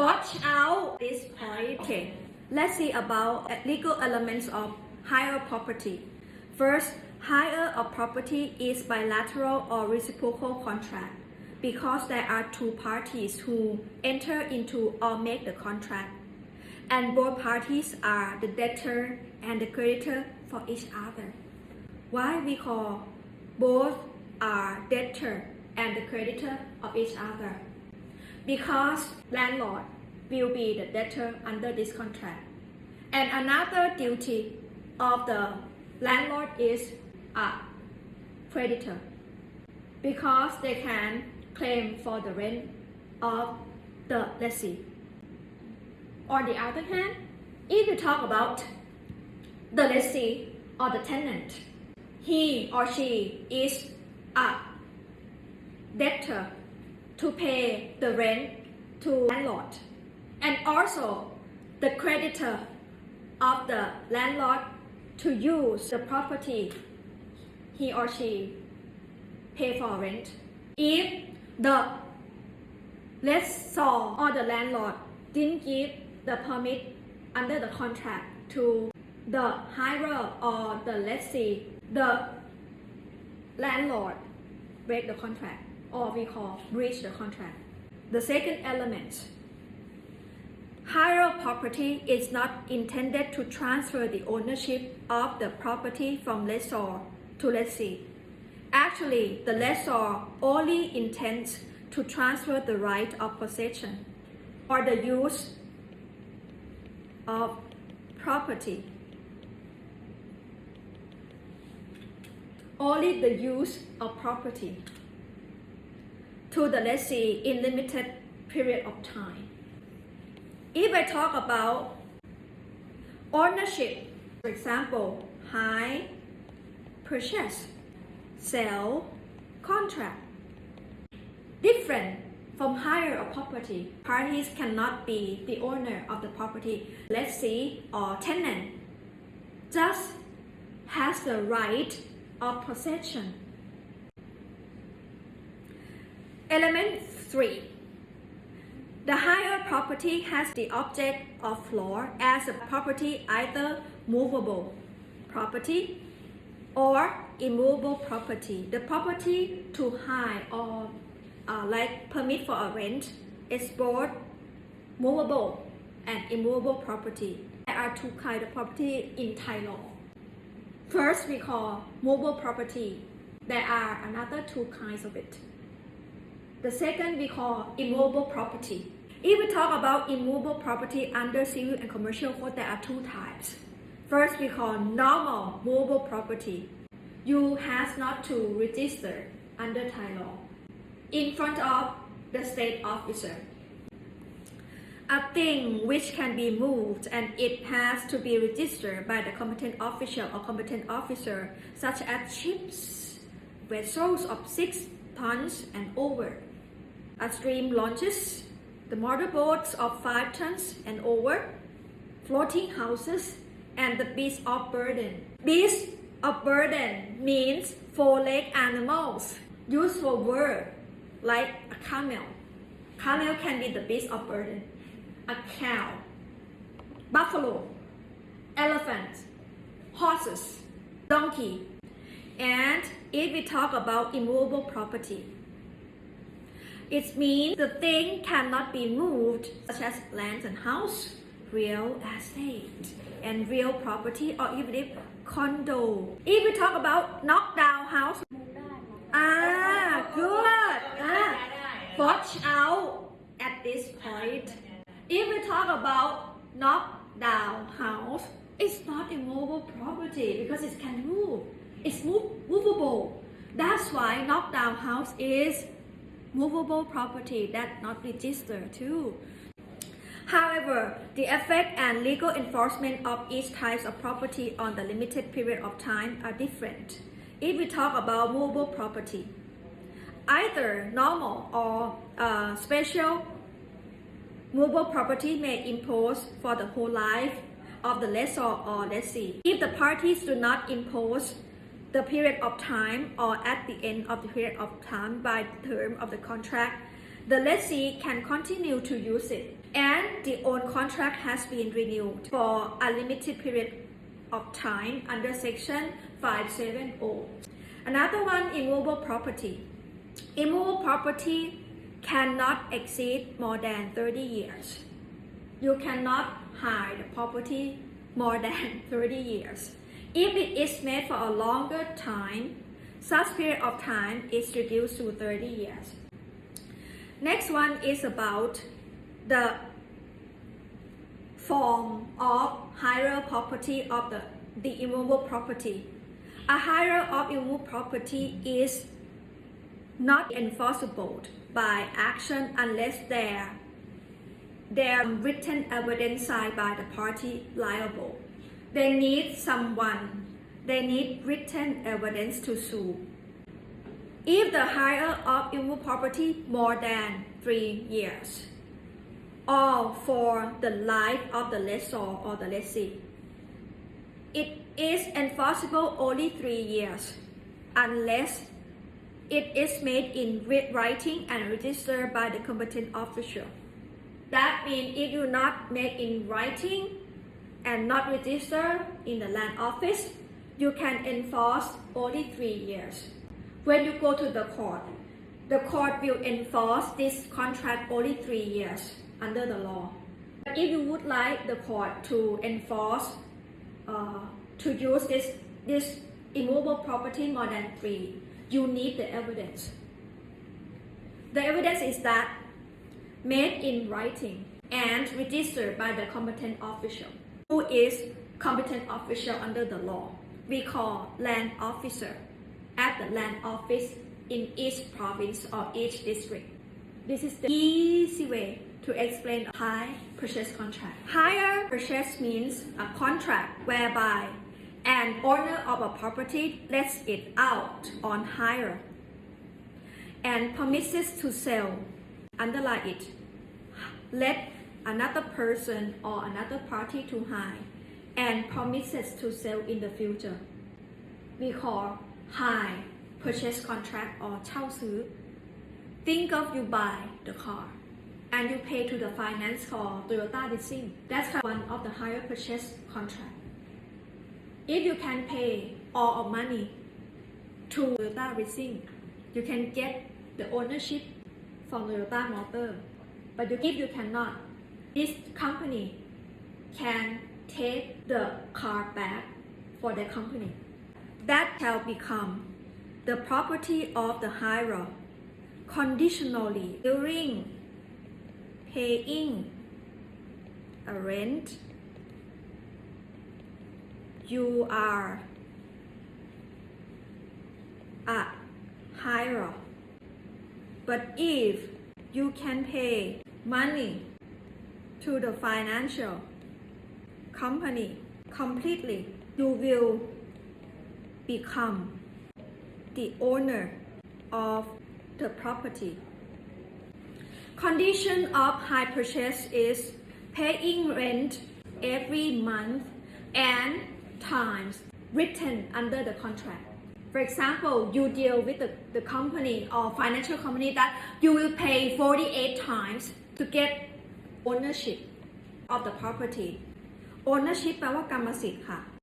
Watch out this point. Okay, let's see about legal elements of hire property. First, hire of property is bilateral or reciprocal contract because there are two parties who enter into or make the contract, and both parties are the debtor and the creditor for each other. Why we call both are debtor and the creditor of each other? Because landlord will be the debtor under this contract. And another duty of the landlord is a creditor because they can claim for the rent of the lessee. On the other hand, if you talk about the lessee or the tenant, he or she is a debtor to pay the rent to landlord and also the creditor of the landlord to use the property he or she pay for rent. If the lessor or the landlord didn't give the permit under the contract to the hirer or the lessee, the landlord break the contract or we call breach the contract. The second element Hire property is not intended to transfer the ownership of the property from lessor to lessee. Actually, the lessor only intends to transfer the right of possession or the use of property. Only the use of property to the lessee in limited period of time. If I talk about ownership, for example, hire, purchase, sell, contract, different from hire of property. Parties cannot be the owner of the property, lessee or tenant, just has the right of possession. Element 3 the higher property has the object of floor as a property either movable property or immovable property. The property to hire or uh, like permit for a rent is both movable and immovable property. There are two kinds of property in Thai law. First, we call movable property. There are another two kinds of it. The second we call immovable property. If we talk about immovable property under civil and commercial code, there are two types. First, we call normal movable property. You has not to register under Thai law in front of the state officer. A thing which can be moved and it has to be registered by the competent official or competent officer, such as ships, vessels of six tons and over, a stream launches, the motorboats of 5 tons and over, floating houses, and the beast of burden. Beast of burden means four-legged animals. Useful word like a camel. Camel can be the beast of burden. A cow, buffalo, elephant, horses, donkey. And if we talk about immovable property, it means the thing cannot be moved, such as land and house, real estate, and real property, or even if condo. If we talk about knockdown house, ah, good. Ah, watch out at this point. If we talk about knockdown house, it's not immovable property because it can move. It's move, movable. That's why knockdown house is movable property that not registered too. However, the effect and legal enforcement of each type of property on the limited period of time are different. If we talk about movable property, either normal or uh, special movable property may impose for the whole life of the lessor or lessee. If the parties do not impose the period of time or at the end of the period of time by the term of the contract, the lessee can continue to use it. And the old contract has been renewed for a limited period of time under section 570 another one immovable property immovable property cannot exceed more than 30 years you cannot hide property more than 30 years. If it is made for a longer time, such period of time is reduced to 30 years. Next one is about the form of hire property of the, the immovable property. A hire of immovable property is not enforceable by action unless there there written evidence signed by the party liable. They need someone, they need written evidence to sue. If the hire of immovable property more than three years, or for the life of the lessor or the lessee, it is enforceable only three years, unless it is made in writing and registered by the competent official. That means if you not make in writing and not registered in the land office, you can enforce only three years. When you go to the court, the court will enforce this contract only three years under the law. But if you would like the court to enforce, uh, to use this, this immovable property more than three, you need the evidence. The evidence is that made in writing and registered by the competent official. Who is competent official under the law? We call land officer at the land office in each province or each district. This is the easy way to explain a hire purchase contract. Hire purchase means a contract whereby an owner of a property lets it out on hire and promises to sell underline it. Let another person or another party to hire and promises to sell in the future. We call hire purchase contract or เช่าซื้อ Think of you buy the car and you pay to the finance called Toyota leasing. That's one of the hire purchase contract. If you can pay all of money to Toyota leasing, you can get the ownership from Toyota Motor. But you- if you cannot, this company can take the car back for the company. That shall become the property of the hirer conditionally during paying a rent. You are a hirer. But if you can pay money to the financial company completely, you will become the owner of the property. Condition of high purchase is paying rent every month and times written under the contract. For example, you deal with the, the company or financial company that you will pay 48 times to get ownership of the property. Ownership แปลว่ากรรมสิทธิ์ค่ะ